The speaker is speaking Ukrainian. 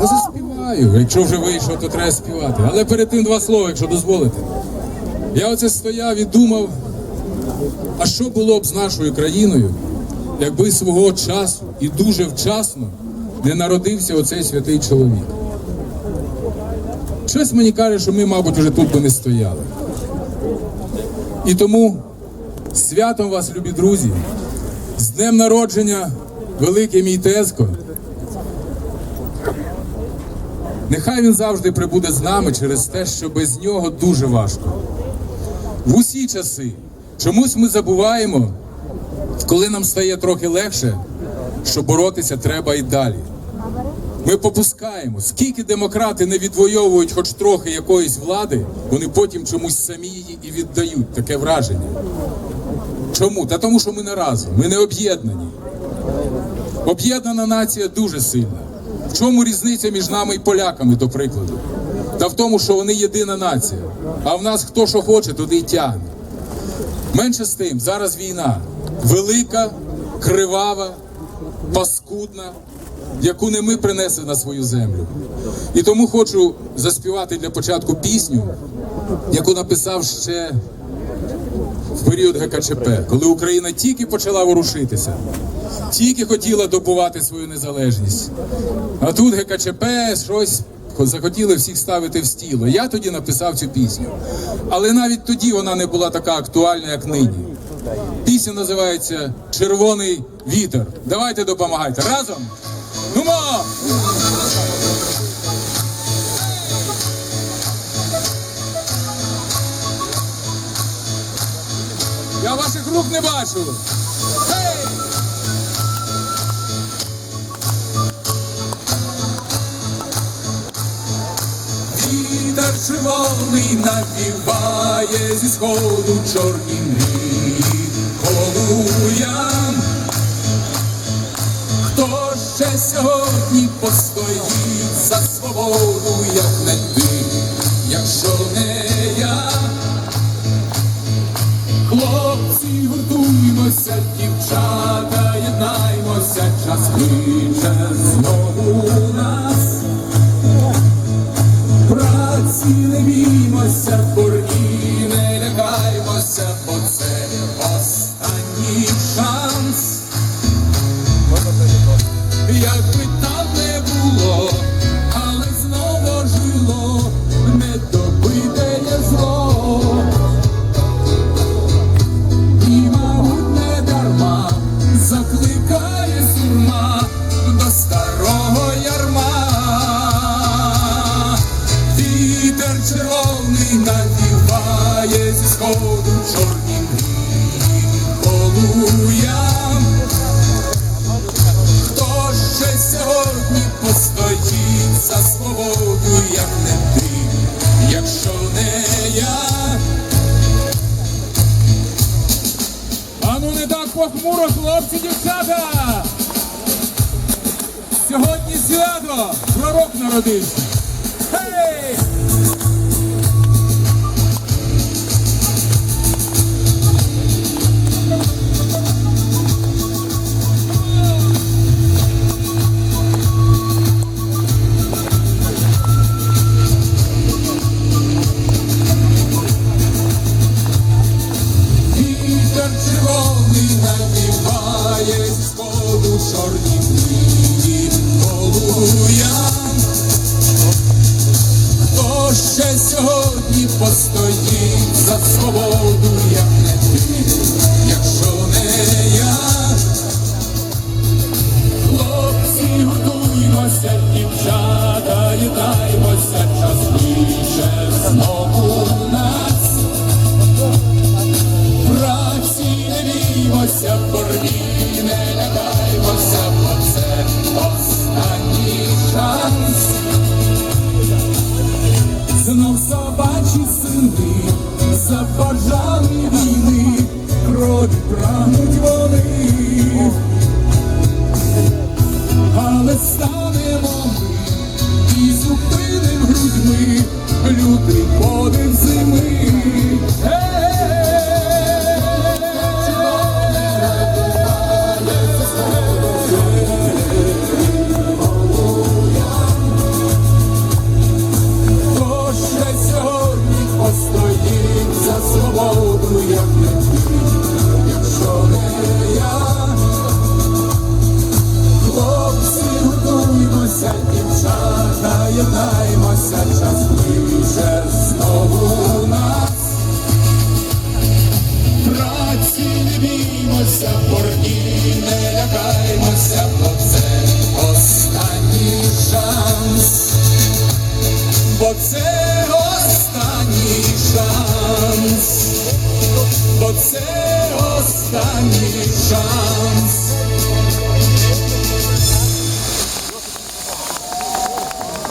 Та заспіваю. Якщо вже вийшов, то треба співати. Але перед тим два слова, якщо дозволите. Я оце стояв і думав, а що було б з нашою країною, якби свого часу і дуже вчасно не народився оцей святий чоловік. Щось мені каже, що ми, мабуть, уже тут би не стояли. І тому святом вас, любі друзі, з днем народження, великий мій тезко. Нехай він завжди прибуде з нами через те, що без нього дуже важко. В усі часи чомусь ми забуваємо, коли нам стає трохи легше, що боротися треба і далі. Ми попускаємо, скільки демократи не відвоюють хоч трохи якоїсь влади, вони потім чомусь самі її і віддають таке враження. Чому? Та тому, що ми не разом, ми не об'єднані. Об'єднана нація дуже сильна. В чому різниця між нами і поляками, до прикладу? Та в тому, що вони єдина нація. А в нас хто що хоче, туди й тягне. Менше з тим, зараз війна велика, кривава, паскудна, яку не ми принесли на свою землю. І тому хочу заспівати для початку пісню, яку написав ще в період ГКЧП, коли Україна тільки почала ворушитися, тільки хотіла добувати свою незалежність. А тут ГКЧП щось захотіли всіх ставити в стіло. Я тоді написав цю пісню. Але навіть тоді вона не була така актуальна, як нині. Пісня називається Червоний вітер. Давайте допомагайте. Разом! Нумо! Рук не бачу. Гей! Вітер червоний навіває зі сходу чорні мрії полуям. Хто ще сьогодні постоїть за свободу, як не час кличе знову нас. Праці не біймося, борні не лякаймося, бо це останній шанс. Якби Вітер червоний надіває зі сходу чорні полуям. Хто ще сьогодні постоїть за свободу, як не ти, якщо не я? Ану не так похмуро, хлопці, дівчата! Сьогодні свято пророк народився. Гей! Хто ще сьогодні постоїть за свободу, лякаймося, боргі, не лякаймося, бо це останній шанс, бо це останній шанс.